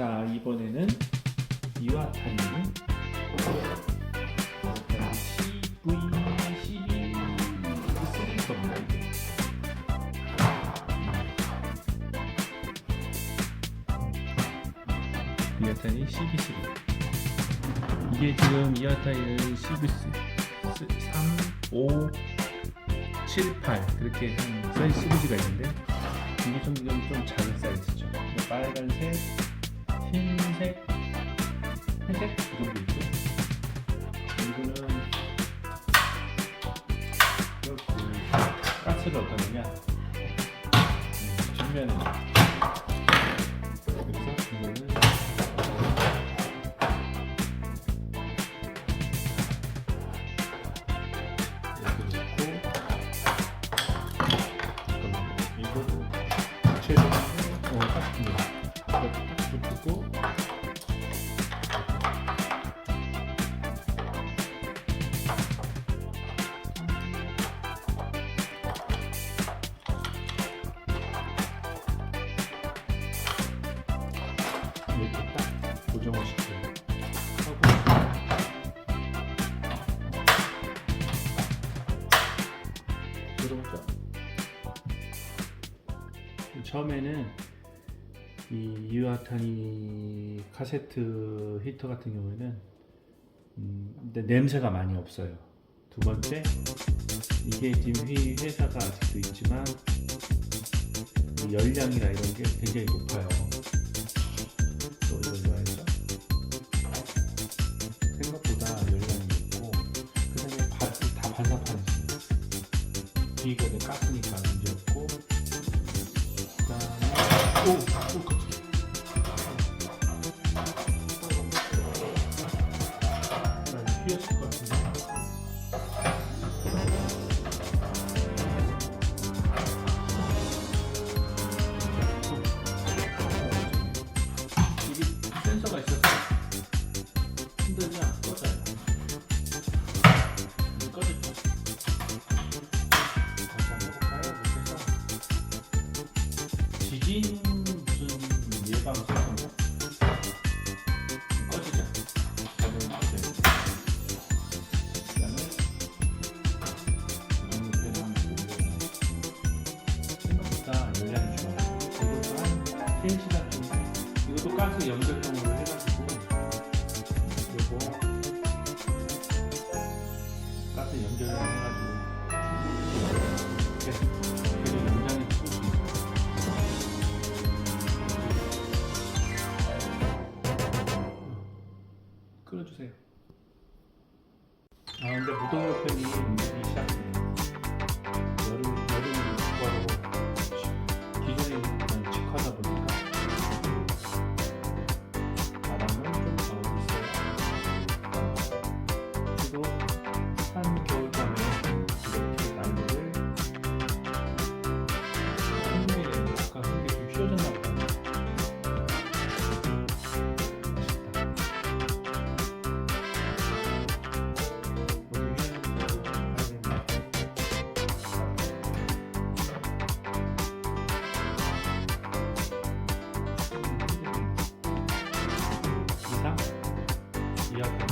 자 이번에는 이와타니 CV12 쓰는 겁니다. 이와타니 CV3 이게 지금 이와타니는 CV3 3, 5, 7, 8 그렇게 한 사이즈 시리즈가 있는데 이게 좀, 이건 좀 작은 사이즈죠 빨간색, 흰색, 회색. 그 정도 있고 이거는 이렇게 가스를 어떻게 하느냐? 음, 뒷면에 고정을 시켜요. 하고 들어오죠. 처음에는 이 이와타니 카세트 히터 같은 경우에는 음, 근데 냄새가 많이 없어요. 두 번째 이게 지금 회- 회사가 아직도 있지만 이 열량이나 이런 게 굉장히 높아요. 바, 다 반사판이지. 뒤가 이제 가스니까 문제 없고 그다음에 오, 오 깜짝이야. 나 휘었을 지진 무슨 예방 좋아요. 이것도 한 3시간 정도. 이것도 가스 연결형으로 끌어주세요. 아 근데 무더운 편이 이시작 안녕.